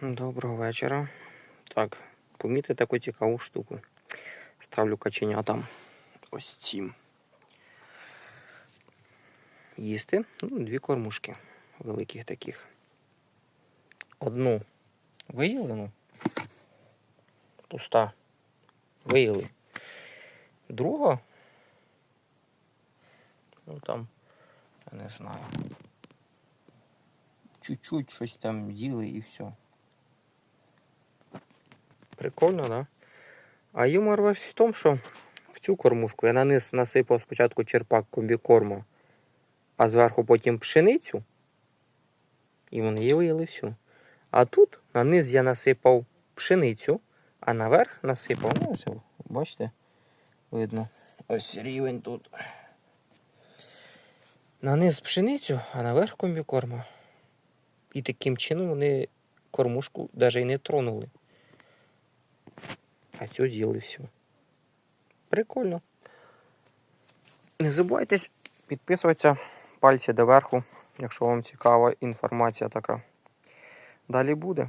Доброго вечора. Так, помітьте таку цікаву штуку. Ставлю каченятам ось цим. Їсти. Ну, дві кормушки великих таких. Одну виїли, ну, пуста. Виїли. Друга. Ну там, я не знаю. Чуть-чуть щось там їли і все. Прикольно, да? А юмор весь в тому, що в цю кормушку я на насипав спочатку черпак комбікорму, а зверху потім пшеницю. І вони її виїли всю. А тут на низ я насипав пшеницю, а наверх насипав. Ну, ось, бачите, видно. Ось рівень тут. На низ пшеницю, а наверх комбікорма. І таким чином вони кормушку навіть і не тронули. А цю з'їли всю. Прикольно. Не забувайтесь підписуватися пальці доверху, якщо вам цікава інформація така. Далі буде.